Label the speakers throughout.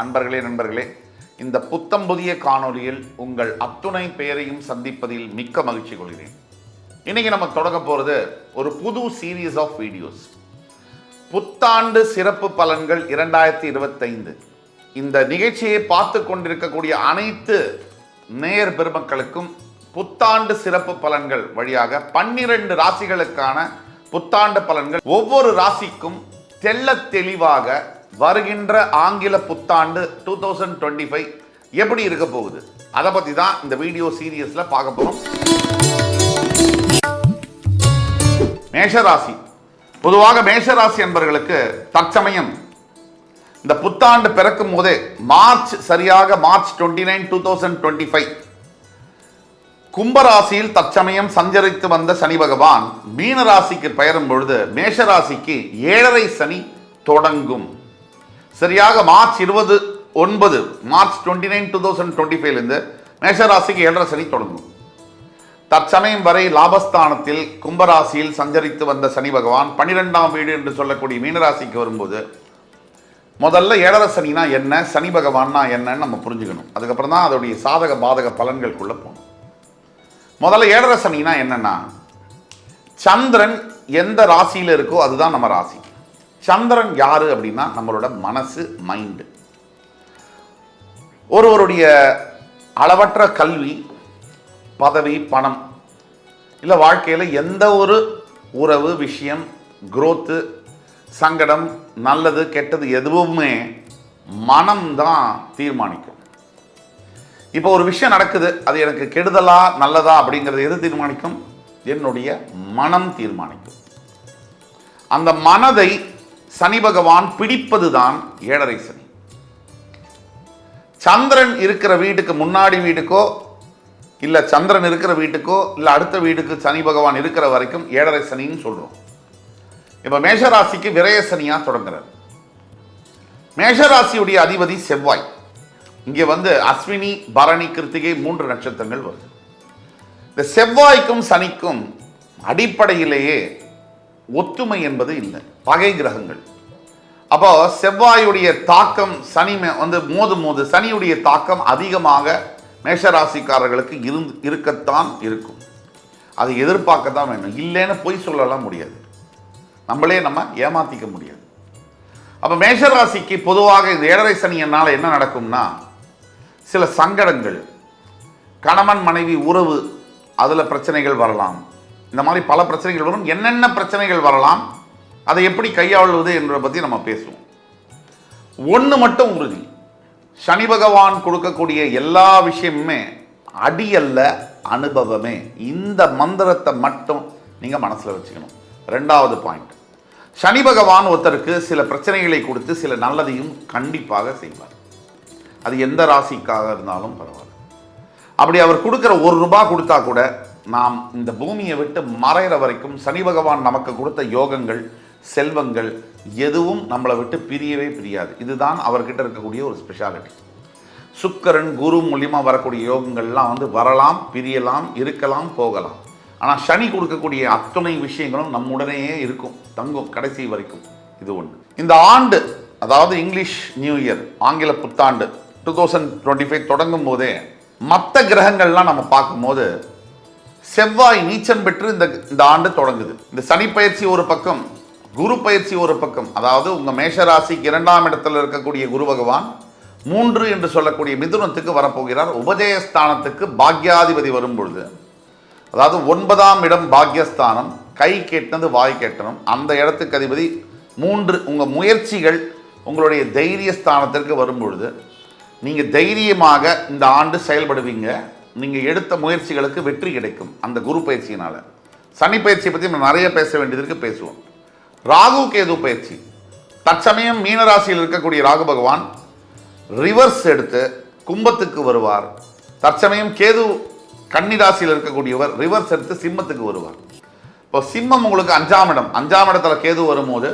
Speaker 1: அன்பர்களே நண்பர்களே இந்த புத்தம் புதிய காணொளியில் உங்கள் அத்துணை பெயரையும் சந்திப்பதில் மிக்க மகிழ்ச்சி கொள்கிறேன். இன்னைக்கு நம்ம தொடங்க போகிறது ஒரு புது சீரீஸ் ஆஃப் வீடியோஸ் புத்தாண்டு சிறப்பு பலன்கள் இரண்டாயிரத்தி இருபத்தைந்து. இந்த நிகழ்ச்சியை பார்த்து கொண்டிருக்கக்கூடிய அனைத்து நேயர் பெருமக்களுக்கும் புத்தாண்டு சிறப்பு பலன்கள் வழியாக பன்னிரண்டு ராசிகளுக்கான புத்தாண்டு பலன்கள் ஒவ்வொரு ராசிக்கும் தெள்ள தெளிவாக வருகின்ற ஆங்கில புத்தாண்டு டூ தௌசண்ட் டுவெண்ட்டி ஃபைவ் எப்படி இருக்க போகுது? அதை பற்றி தான் இந்த வீடியோ சீரியஸில் பார்க்க போகிறோம் மேஷராசி. பொதுவாக மேஷராசி என்பவர்களுக்கு தற்சமயம் இந்த புத்தாண்டு பிறக்கும் போதே மார்ச் சரியாக March twenty nine two thousand twenty five கும்பராசியில் தற்சமயம் சஞ்சரித்து வந்த சனி பகவான் மீனராசிக்கு பெயரும் பொழுது மேஷராசிக்கு ஏழரை சனி தொடங்கும். சரியாக மார்ச் இருபது ஒன்பது March twenty nine two thousand twenty ஃபைவ்லேருந்து மேஷராசிக்கு ஏழரை சனி தொடங்கும். தற்சமயம் வரை லாபஸ்தானத்தில் கும்பராசியில் சஞ்சரித்து வந்த சனி பகவான் பனிரெண்டாம் வீடு என்று சொல்லக்கூடிய மீனராசிக்கு வரும்போது முதல்ல ஏழரை சனினா என்ன சனி பகவான்னா என்னன்னு நம்ம புரிஞ்சுக்கணும். அதுக்கப்புறம் தான் அதோடைய சாதக பாதக பலன்களுக்குள்ளே போகணும். முதல்ல ஏழரை சனினா என்னன்னா சந்திரன் எந்த ராசியில் இருக்கோ அதுதான் நம்ம ராசி. சந்திரன் யாரு அப்படின்னா நம்மளோட மனசு மைண்டு ஒருவருடைய அளவற்ற கல்வி பதவி பணம் இல்லை வாழ்க்கையில் எந்த ஒரு உறவு விஷயம் குரோத்து சங்கடம் நல்லது கெட்டது எதுவுமே மனம்தான் தீர்மானிக்கும். இப்போ ஒரு விஷயம் நடக்குது அது எனக்கு கெடுதலா நல்லதா அப்படிங்கிறது எது தீர்மானிக்கும்? என்னுடைய மனம் தீர்மானிக்கும். அந்த மனதை சனி பகவான் பிடிப்பது தான் ஏழரை சனி. சந்திரன் இருக்கிற வீட்டுக்கு முன்னாடி வீட்டுக்கோ இல்லை சந்திரன் இருக்கிற வீட்டுக்கோ இல்லை அடுத்த வீட்டுக்கு சனி பகவான் இருக்கிற வரைக்கும் ஏழரை சனின்னு சொல்கிறோம் இப்போ மேஷராசிக்கு விரய சனியா தொடங்குறார். மேஷராசியுடைய அதிபதி செவ்வாய். இங்கே வந்து அஸ்வினி பரணி கிருத்திகை மூன்று நட்சத்திரங்கள் வருது. இந்த செவ்வாய்க்கும் சனிக்கும் அடிப்படையிலேயே ஒத்துமை என்பது இல்லை. பகை கிரகங்கள். அப்போ செவ்வாயுடைய தாக்கம் சனி மே- வந்து மோதும் போது சனியுடைய தாக்கம் அதிகமாக மேஷராசிக்காரர்களுக்கு இருந்து இருக்கத்தான் இருக்கும். அதை எதிர்பார்க்க தான் வேணும் இல்லைன்னு பொய் சொல்லலாம் முடியாது. நம்மளே நம்ம ஏமாத்திக்க முடியாது. அப்போ மேஷராசிக்கு பொதுவாக இந்த ஏழரை சனியினால் என்ன நடக்கும்னா சில சங்கடங்கள் கணவன் மனைவி உறவு அதில் பிரச்சனைகள் வரலாம். இந்த மாதிரி பல பிரச்சனைகள் வரும். என்னென்ன பிரச்சனைகள் வரலாம் அதை எப்படி கையாளுவது என்பதை பற்றி நம்ம பேசுவோம். ஒன்று மட்டும் உறுதி. சனி பகவான் கொடுக்கக்கூடிய எல்லா விஷயமுமே அடியல்ல அனுபவமே. இந்த மந்திரத்தை மட்டும் நீங்கள் மனசில் வச்சுக்கணும். ரெண்டாவது பாயிண்ட் சனி பகவான் ஒருத்தருக்கு சில பிரச்சனைகளை கொடுத்து சில நல்லதையும் கண்டிப்பாக செய்வார். அது எந்த ராசிக்காக இருந்தாலும் பரவாயில்ல. அப்படி அவர் கொடுக்குற ஒரு ரூபாய் கொடுத்தா கூட நாம் இந்த பூமியை விட்டு மறையிற வரைக்கும் சனி பகவான் நமக்கு கொடுத்த யோகங்கள் செல்வங்கள் எதுவும் நம்மளை விட்டு பிரியவே பிரியாது. இதுதான் அவர்கிட்ட இருக்கக்கூடிய ஒரு ஸ்பெஷாலிட்டி சுக்கரன் குரு மூலியமாக வரக்கூடிய யோகங்கள்லாம் வந்து வரலாம் பிரியலாம் இருக்கலாம் போகலாம். ஆனால் சனி கொடுக்கக்கூடிய அத்தனை விஷயங்களும் நம்முடனேயே இருக்கும் தங்கும் கடைசி வரைக்கும். இது ஒன்று இந்த ஆண்டு அதாவது இங்கிலீஷ் நியூ இயர் ஆங்கில புத்தாண்டு டூ தௌசண்ட் டுவெண்ட்டி ஃபைவ் தொடங்கும் போதே மற்ற கிரகங்கள்லாம் நம்ம பார்க்கும்போது செவ்வாய் நீச்சம் பெற்று இந்த இந்த ஆண்டு தொடங்குது. இந்த சனி பயிற்சி ஒரு பக்கம் குரு பயிற்சி ஒரு பக்கம். அதாவது உங்கள் மேஷராசிக்கு இரண்டாம் இடத்தில் இருக்கக்கூடிய குரு பகவான் மூன்று என்று சொல்லக்கூடிய மிதுனத்துக்கு வரப்போகிறார். உபஜயஸ்தானத்துக்கு பாக்யாதிபதி வரும் பொழுது அதாவது ஒன்பதாம் இடம் பாக்யஸ்தானம் கை கேட்டது வாய் கேட்டனும் அந்த இடத்துக்கு அதிபதி மூன்று உங்கள் முயற்சிகள் உங்களுடைய தைரிய ஸ்தானத்திற்கு வரும் பொழுது நீங்கள் தைரியமாக இந்த ஆண்டு செயல்படுவீங்க. நீங்கள் எடுத்த முயற்சிகளுக்கு வெற்றி கிடைக்கும் அந்த குரு பயிற்சியினால். சனி பயிற்சியை பற்றி நம்ம நிறைய பேச வேண்டியதற்கு பேசுவோம். ராகு கேது பயிற்சி. தற்சமயம் மீனராசியில் இருக்கக்கூடிய ராகு பகவான் ரிவர்ஸ் எடுத்து கும்பத்துக்கு வருவார். தற்சமயம் கேது கன்னிராசியில் இருக்கக்கூடியவர் ரிவர்ஸ் எடுத்து சிம்மத்துக்கு வருவார். இப்போ சிம்மம் உங்களுக்கு அஞ்சாம் இடம். அஞ்சாம் இடத்துல கேது வரும்போது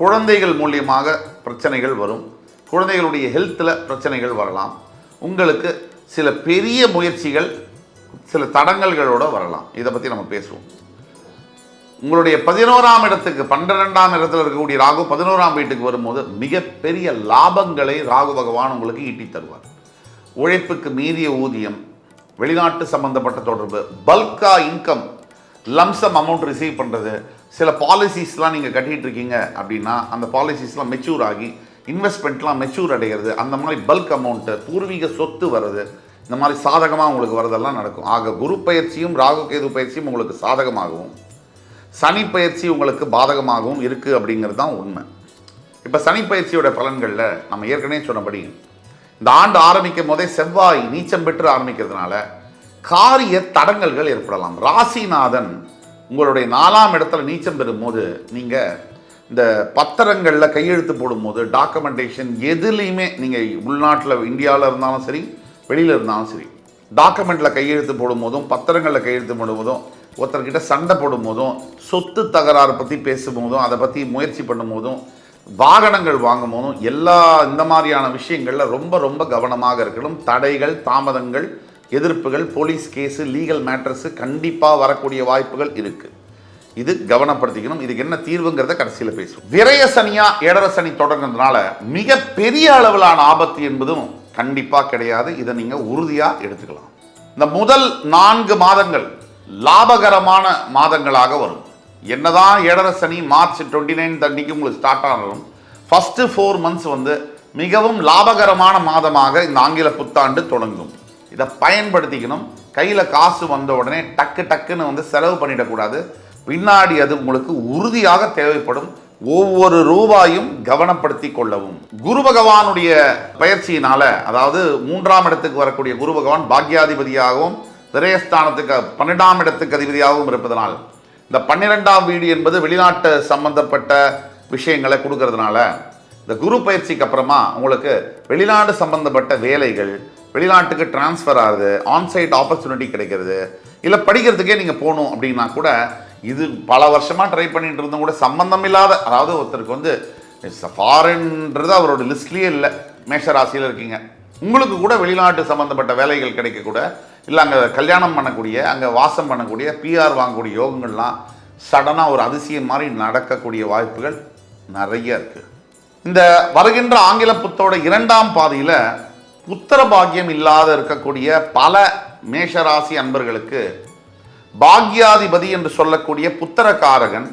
Speaker 1: குழந்தைகள் மூலியமாக பிரச்சனைகள் வரும். குழந்தைகளுடைய ஹெல்த்தில் பிரச்சனைகள் வரலாம். உங்களுக்கு சில பெரிய முயற்சிகள் சில தடங்கல்களோட வரலாம். இதை பற்றி நம்ம பேசுவோம். உங்களுடைய பதினோராம் இடத்துக்கு பன்னிரெண்டாம் இடத்துல இருக்கக்கூடிய ராகு பதினோராம் வீட்டுக்கு வரும்போது மிகப்பெரிய லாபங்களை ராகு பகவான் உங்களுக்கு ஈட்டி தருவார். உழைப்புக்கு மீறிய ஊதியம் வெளிநாட்டு சம்பந்தப்பட்ட தொடர்பு பல்கா இன்கம் லம்சம் அமௌண்ட் ரிசீவ் பண்ணுறது சில பாலிசிஸ்லாம் நீங்கள் கட்டிகிட்டு இருக்கீங்க அப்படின்னா அந்த பாலிசிஸ்லாம் மெச்சூர் ஆகி இன்வெஸ்ட்மெண்ட்லாம் மெச்சூர் அடைகிறது. அந்த மாதிரி பல்க் அமௌண்ட்டு பூர்வீக சொத்து வர்றது இந்த மாதிரி சாதகமாக உங்களுக்கு வரதெல்லாம் நடக்கும். ஆக குரு பயிற்சியும் ராகு கேது பயிற்சியும் உங்களுக்கு சாதகமாகவும் சனி பயிற்சி உங்களுக்கு பாதகமாகவும் இருக்குது அப்படிங்கிறது தான் உண்மை. இப்போ சனி பயிற்சியோட பலன்களில் நம்ம ஏற்கனவே சொன்னபடி இந்த ஆண்டு ஆரம்பிக்கும் போதே செவ்வாய் நீச்சம் பெற்று ஆரம்பிக்கிறதுனால காரிய தடங்கல்கள் ஏற்படலாம். ராசிநாதன் உங்களுடைய நாலாம் இடத்துல நீச்சம் பெறும்போது நீங்கள் இந்த பத்திரங்களில் கையெழுத்து போடும்போது டாக்குமெண்டேஷன் எதுலேயுமே நீங்கள் உள்நாட்டில் இந்தியாவில் இருந்தாலும் சரி வெளியில் இருந்தாலும் சரி டாக்குமெண்ட்டில் கையெழுத்து போடும்போதும் பத்திரங்களில் கையெழுத்து போடும்போதும் ஒருத்தர்கிட்ட சண்டை போடும்போதும் சொத்து தகராறு பற்றி பேசும்போதும் அதை பற்றி முயற்சி பண்ணும்போதும் வாகனங்கள் வாங்கும் போதும் எல்லா இந்த மாதிரியான விஷயங்களில் ரொம்ப ரொம்ப கவனமாக இருக்கணும். தடைகள் தாமதங்கள் எதிர்ப்புகள் போலீஸ் கேஸு லீகல் மேட்டர்ஸு கண்டிப்பாக வரக்கூடிய வாய்ப்புகள் இருக்குது இது கவனப்படுத்திக்கணும். இதுக்கு என்ன தீர்வுங்கிறத கடைசியில் பேசும் விரய சனியா ஏடர சனி தொடங்குறதுனால மிக பெரிய அளவிலான ஆபத்து என்பதும் கண்டிப்பாக கிடையாது. இதை நீங்கள் உறுதியாக எடுத்துக்கலாம். இந்த முதல் நான்கு மாதங்கள் லாபகரமான மாதங்களாக வரும். என்னதான் ஏடர சனி மார்ச் டுவெண்ட்டி நைன் தண்டிக்கு உங்களுக்கு ஸ்டார்ட் ஆனாலும் ஃபஸ்ட்டு ஃபோர் மந்த்ஸ் வந்து மிகவும் லாபகரமான மாதமாக இந்த ஆங்கில புத்தாண்டு தொடங்கும். இதை பயன்படுத்திக்கணும். கையில் காசு வந்த உடனே டக்கு டக்குன்னு வந்து செலவு பண்ணிடக்கூடாது. பின்னாடி அது உங்களுக்கு உறுதியாக தேவைப்படும். ஒவ்வொரு ரூபாயும் கவனப்படுத்தி கொள்ளவும். குரு பகவானுடைய பயிற்சியினால அதாவது மூன்றாம் இடத்துக்கு வரக்கூடிய குரு பகவான் பாக்யாதிபதியாகவும் திரையஸ்தானத்துக்கு பன்னெண்டாம் இடத்துக்கு அதிபதியாகவும் இருப்பதனால் இந்த பன்னிரெண்டாம் வீடு என்பது வெளிநாட்டு சம்பந்தப்பட்ட விஷயங்களை கொடுக்கறதுனால இந்த குரு பயிற்சிக்கு அப்புறமா உங்களுக்கு வெளிநாடு சம்பந்தப்பட்ட வேலைகள் வெளிநாட்டுக்கு டிரான்ஸ்ஃபர் ஆகுது ஆன்சைட் ஆப்பர்ச்சுனிட்டி கிடைக்கிறது இல்லை படிக்கிறதுக்கே நீங்கள் போகணும் அப்படின்னா கூட இது பல வருஷமாக ட்ரை பண்ணிட்டு இருந்தும் கூட சம்மந்தம் இல்லாத அதாவது ஒருத்தருக்கு வந்து ஃபாரின்ன்றது அவரோட லிஸ்ட்லேயே இல்லை. மேஷ ராசியில் இருக்கீங்க. உங்களுக்கு கூட வெளிநாட்டு சம்மந்தப்பட்ட வேலைகள் கிடைக்கக்கூட இல்லை அங்கே கல்யாணம் பண்ணக்கூடிய அங்கே வாசம் பண்ணக்கூடிய பிஆர் வாங்கக்கூடிய யோகங்கள்லாம் சடனாக ஒரு அதிசயம் மாதிரி நடக்கக்கூடிய வாய்ப்புகள் நிறைய இருக்குது இந்த வருகின்ற ஆங்கில புத்தோட இரண்டாம் பாதியில் புத்திர பாக்கியம் இல்லாத இருக்கக்கூடிய பல மேஷராசி அன்பர்களுக்கு பாக்யாதிபதி என்று சொல்லக்கூடிய புத்திரகாரகன்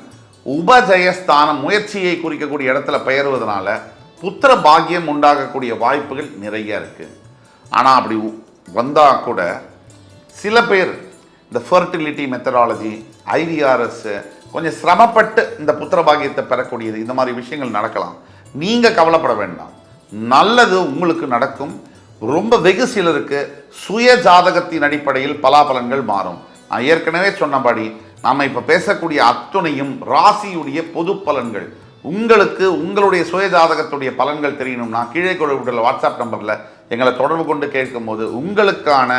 Speaker 1: உபஜயஸ்தானம் முயற்சியை குறிக்கக்கூடிய இடத்துல பெயர்வதனால புத்திர பாக்கியம் உண்டாகக்கூடிய வாய்ப்புகள் நிறைய இருக்குது ஆனால் அப்படி வந்தால் கூட சில பேர் இந்த ஃபர்டிலிட்டி மெத்தடாலஜி ஐவிஆர்எஸ்ஸு கொஞ்சம் சிரமப்பட்டு இந்த புத்திர பாக்கியத்தை பெறக்கூடியது இந்த மாதிரி விஷயங்கள் நடக்கலாம். நீங்கள் கவலைப்பட வேண்டாம். நல்லது உங்களுக்கு நடக்கும். ரொம்ப வெகு சிலருக்கு சுய ஜாதகத்தின் அடிப்படையில் பலாபலன்கள் மாறும். ஏற்கனவே சொன்னபடி நாம் இப்போ பேசக்கூடிய அத்துணையும் ராசியுடைய பொது பலன்கள். உங்களுக்கு உங்களுடைய சுயஜாதகத்துடைய பலன்கள் தெரியணும்னா கீழே கொடுத்துள்ள வாட்ஸ்அப் நம்பரில் எங்களை தொடர்பு கொண்டு கேட்கும்போது உங்களுக்கான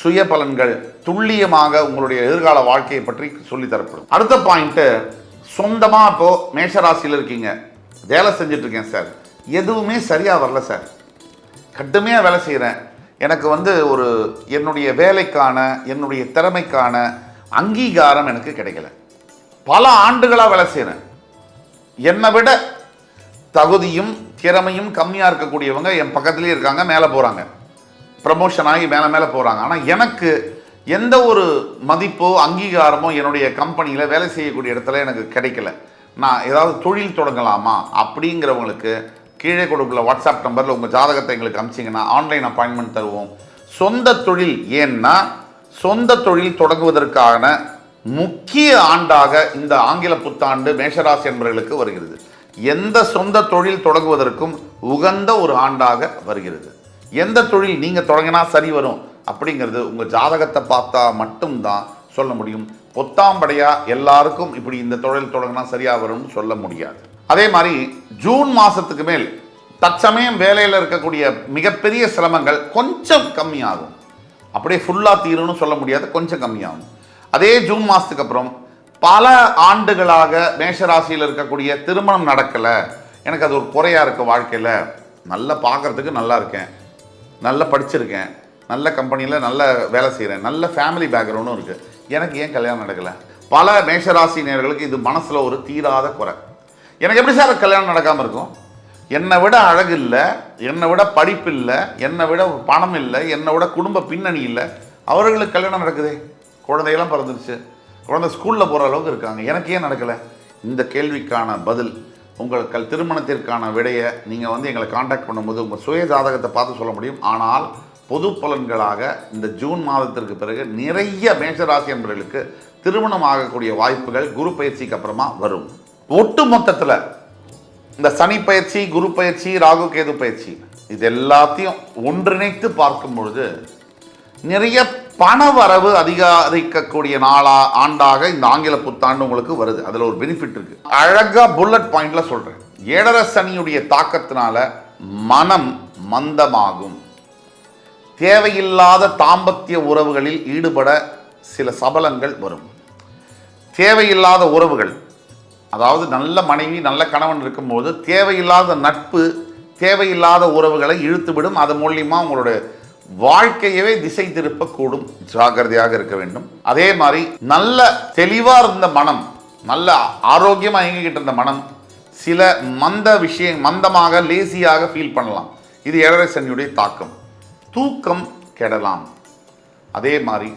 Speaker 1: சுய பலன்கள் துல்லியமாக உங்களுடைய எதிர்கால வாழ்க்கையை பற்றி சொல்லித்தரப்படும் அடுத்த பாயிண்ட்டு சொந்தமாக இப்போது மேஷராசியில் இருக்கீங்க. வேலை செஞ்சிட்ருக்கேன் சார். எதுவுமே சரியாக வரல சார். கடுமையாக வேலை செய்கிறேன் எனக்கு வந்து ஒரு என்னுடைய வேலைக்கான என்னுடைய திறமைக்கான அங்கீகாரம் எனக்கு கிடைக்கல. பல ஆண்டுகளாக வேலை செய்கிறேன் என்னை விட தகுதியும் திறமையும் கம்மியாக இருக்கக்கூடியவங்க என் பக்கத்துலேயே இருக்காங்க மேலே போகிறாங்க ப்ரமோஷன் ஆகி மேலே மேலே போகிறாங்க ஆனால் எனக்கு எந்த ஒரு மதிப்போ அங்கீகாரமோ என்னுடைய கம்பெனியில் வேலை செய்யக்கூடிய இடத்துல எனக்கு கிடைக்கல. நான் ஏதாவது தொழில் தொடங்கலாமா அப்படிங்கிறவங்களுக்கு கீழே கொடுக்குள்ள வாட்ஸ்அப் நம்பரில் உங்கள் ஜாதகத்தை எங்களுக்கு அமிச்சிங்கன்னா ஆன்லைன் அப்பாயின்மெண்ட் தருவோம். சொந்த தொழில் ஏன்னா சொந்த தொழில் தொடங்குவதற்கான முக்கிய ஆண்டாக இந்த ஆங்கில புத்தாண்டு மேஷராசி என்பவர்களுக்கு வருகிறது. எந்த சொந்த தொழில் தொடங்குவதற்கும் உகந்த ஒரு ஆண்டாக வருகிறது. எந்த தொழில் நீங்கள் தொடங்கினா சரி வரும் அப்படிங்கிறது உங்கள் ஜாதகத்தை பார்த்தா மட்டும்தான் சொல்ல முடியும். பொத்தாம்படையாக எல்லாருக்கும் இப்படி இந்த தொழில் தொடங்கினா சரியாக வரும்னு சொல்ல முடியாது. அதே மாதிரி ஜூன் மாதத்துக்கு மேல் தற்சமயம் வேலையில் இருக்கக்கூடிய மிகப்பெரிய சிரமங்கள் கொஞ்சம் கம்மியாகும். அப்படியே ஃபுல்லாக தீரும்னு சொல்ல முடியாது கொஞ்சம் கம்மியாகும். அதே ஜூன் மாதத்துக்கு அப்புறம் பல ஆண்டுகளாக மேஷராசியில் இருக்கக்கூடிய திருமணம் நடக்கலை. எனக்கு அது ஒரு குறையாக இருக்க வாழ்க்கையில். நல்லா பார்க்குறதுக்கு நல்லா இருக்கேன். நல்லா படிச்சிருக்கேன். நல்ல கம்பெனியில் நல்ல வேலை செய்கிறேன் நல்ல ஃபேமிலி பேக்ரவுண்டும் இருக்குது எனக்கு ஏன் கல்யாணம் நடக்கலை? பல மேஷராசி நேர்களுக்கு இது மனசில் ஒரு தீராத குறை. எனக்கு எப்படி சார் கல்யாணம் நடக்காமல் இருக்கும்? என்னை விட அழகு இல்லை என்னை விட படிப்பு இல்லை என்னை விட பணம் இல்லை என்னை விட குடும்ப பின்னணி இல்லை. அவர்களுக்கு கல்யாணம் நடக்குதே? குழந்தையெல்லாம் பிறந்துருச்சு. குழந்தை ஸ்கூலில் போகிற அளவுக்கு இருக்காங்க. எனக்கு ஏன் நடக்கலை? இந்த கேள்விக்கான பதில் உங்கள் கல் திருமணத்திற்கான விடையை நீங்கள் வந்து எங்களை காண்டாக்ட் பண்ணும்போது உங்கள் சுய ஜாதகத்தை பார்த்து சொல்ல முடியும். ஆனால் பொது பலன்களாக இந்த ஜூன் மாதத்திற்கு பிறகு நிறைய மேஷராசி என்பவர்களுக்கு திருமணம் ஆகக்கூடிய வாய்ப்புகள் குரு பயிற்சிக்கு அப்புறமா வரும். ஒட்டு மொத்தத்தில் இந்த சனி பயிற்சி குரு பயிற்சி ராகு கேது பயிற்சி இது எல்லாத்தையும் ஒன்றிணைத்து பார்க்கும் பொழுது நிறைய பண வரவு அதிகரிக்கக்கூடிய நாளா ஆண்டாக இந்த ஆங்கில புத்தாண்டு உங்களுக்கு வருது. அதில் ஒரு பெனிஃபிட் இருக்கு. அழகா புல்லட் பாயிண்ட்ல சொல்றேன். ஏழரை சனியுடைய தாக்கத்தினால மனம் மந்தமாகும். தேவையில்லாத தாம்பத்திய உறவுகளில் ஈடுபட சில சபலங்கள் வரும். தேவையில்லாத உறவுகள் அதாவது நல்ல மனைவி நல்ல கணவன் இருக்கும்போது தேவையில்லாத நட்பு தேவையில்லாத உறவுகளை இழுத்துவிடும். அது மூலியமாக உங்களோட வாழ்க்கையவே திசை திருப்பக்கூடும். ஜாக்கிரதையாக இருக்க வேண்டும். அதே மாதிரி நல்ல தெளிவாக இருந்த மனம் நல்ல ஆரோக்கியமாக இயங்கிக்கிட்டு இருந்த மனம் சில மந்த விஷயம் மந்தமாக லேசியாக ஃபீல் பண்ணலாம். இது ஏழரை சனியுடைய தாக்கம். தூக்கம் கெடலாம். அதே மாதிரி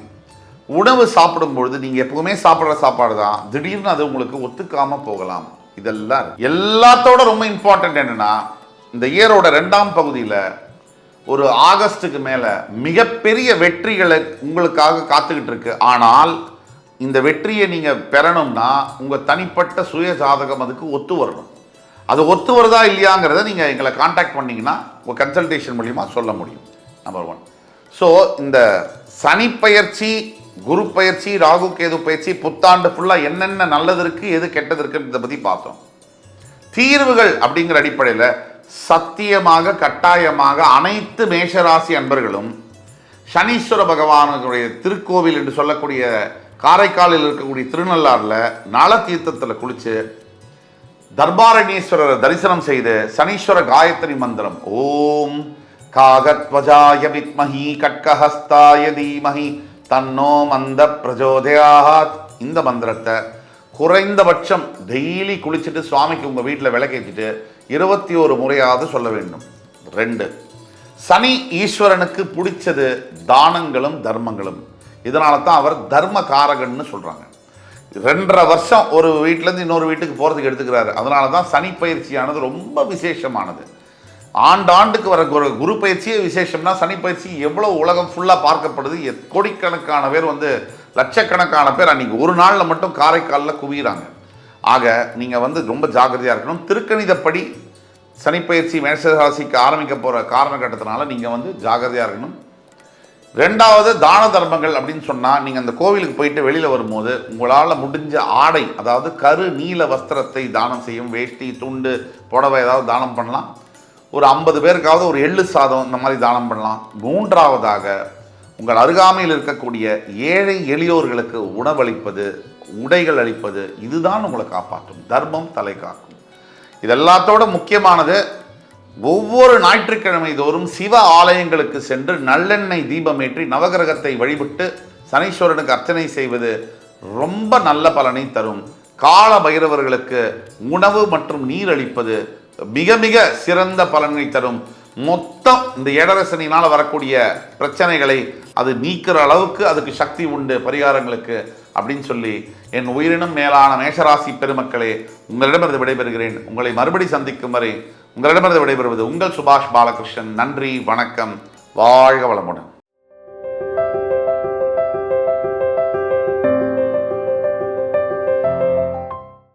Speaker 1: உணவு சாப்பிடும்பொழுது நீங்கள் நீங்க எப்பவுமே சாப்பிட்ற சாப்பாடு தான். திடீர்னு அது உங்களுக்கு ஒத்துக்காம போகலாம். இதெல்லாம் எல்லாத்தோட ரொம்ப இம்பார்ட்டன்ட் என்னன்னா இந்த இயரோட ரெண்டாம் பகுதியில் ஒரு ஆகஸ்டுக்கு மேல மிகப்பெரிய வெற்றிகளை உங்களுக்காக காத்துக்கிட்டு இருக்கு. ஆனால் இந்த வெற்றியை நீங்க பெறணும்னா உங்க தனிப்பட்ட சுய ஜாதகம் அதுக்கு ஒத்து வரணும். அது ஒத்து வருதா இல்லையாங்கிறத நீங்க எங்களை காண்டாக்ட் பண்ணீங்கன்னா உங்கள் கன்சல்டேஷன் மூலியமா சொல்ல முடியும். நம்பர் ஒன் ஸோ இந்த சனி பயிற்சி குரு பயிற்சி ராகு கேது பயிற்சி புத்தாண்டு ஃபுல்லாக என்னென்ன நல்லது இருக்கு எது கெட்டது இருக்குன்றதை பற்றி பார்த்தோம். தீர்வுகள் அப்படிங்கிற அடிப்படையில் சத்தியமாக கட்டாயமாக அனைத்து மேஷராசி அன்பர்களும் சனீஸ்வர பகவானுடைய திருக்கோவில் என்று சொல்லக்கூடிய காரைக்காலில் இருக்கக்கூடிய திருநள்ளாறில் நல தீர்த்தத்தில் குளிச்சு தர்பாரணீஸ்வரரை தரிசனம் செய்து சனீஸ்வர காயத்ரி மந்திரம். ஓம் காகத்வஜாய வித்மஹி கட்கஹஸ்தாய தீமஹி. தன்னோ மந்த பிரஜோதயாத் இந்த மந்திரத்தை குறைந்தபட்சம் டெய்லி குளிச்சுட்டு சுவாமிக்கு உங்கள் வீட்டில் விளக்கேற்றிட்டு இருபத்தி ஒரு முறையாவது சொல்ல வேண்டும். ரெண்டு சனி ஈஸ்வரனுக்கு பிடிச்சது தானங்களும் தர்மங்களும். இதனால தான் அவர் தர்ம காரகன்னு சொல்கிறாங்க ரெண்டரை வருஷம் ஒரு வீட்டிலேருந்து இன்னொரு வீட்டுக்கு போகிறதுக்கு எடுத்துக்கிறாரு. அதனால தான் சனி பயிற்சியானது ரொம்ப விசேஷமானது. ஆண்டாண்டுக்கு வர குரு குரு பயிற்சியே விசேஷம்னா சனி பயிற்சி எவ்வளோ உலகம் ஃபுல்லாக பார்க்கப்படுது? கோடிக்கணக்கான பேர் வந்து லட்சக்கணக்கான பேர் அன்றைக்கி ஒரு நாளில் மட்டும் காரைக்காலில் குவிகிறாங்க ஆக நீங்கள் வந்து ரொம்ப ஜாக்கிரதையாக இருக்கணும். திருக்கணிதப்படி சனிப்பயிற்சி மேஷராசிக்கு ஆரம்பிக்க போகிற காரணகட்டத்தினால நீங்கள் வந்து ஜாக்கிரதையாக இருக்கணும். ரெண்டாவது தான தர்மங்கள் அப்படின்னு சொன்னால் நீங்கள் அந்த கோவிலுக்கு போயிட்டு வெளியில் வரும்போது உங்களால் முடிஞ்ச ஆடை அதாவது கரு நீல வஸ்திரத்தை தானம் செய்யும் வேஷ்டி துண்டு புடவை ஏதாவது தானம் பண்ணலாம். ஒரு ஐம்பது பேருக்காவது ஒரு எள்ளு சாதம் இந்த மாதிரி தானம் பண்ணலாம். மூன்றாவதாக உங்கள் அருகாமையில் இருக்கக்கூடிய ஏழை எளியோர்களுக்கு உணவளிப்பது உடைகள் அளிப்பது இதுதான் உங்களை காப்பாற்றும். தர்மம் தலை காக்கும். இதெல்லாத்தோட முக்கியமானது ஒவ்வொரு ஞாயிற்றுக்கிழமை தோறும் சிவ ஆலயங்களுக்கு சென்று நல்லெண்ணெய் தீபமேற்றி நவகிரகத்தை வழிபட்டு சனீஸ்வரனுக்கு அர்ச்சனை செய்வது ரொம்ப நல்ல பலனை தரும். கால பைரவர்களுக்கு உணவு மற்றும் நீர் அளிப்பது மிக மிக சிறந்த பலனை தரும். மொத்தம் இந்த ஏடரசனினால் வரக்கூடிய பிரச்சனைகளை அது நீக்கிற அளவுக்கு அதுக்கு சக்தி உண்டு பரிகாரங்களுக்கு அப்படின்னு சொல்லி என் உயிரினும் மேலான மேஷராசி பெருமக்களே உங்களிடமிருந்து விடைபெறுகிறேன். உங்களை மறுபடி சந்திக்கும் வரை உங்களிடமிருந்து விடைபெறுவது உங்கள் சுபாஷ் பாலகிருஷ்ணன். நன்றி வணக்கம். வாழ்க வளமுடன்.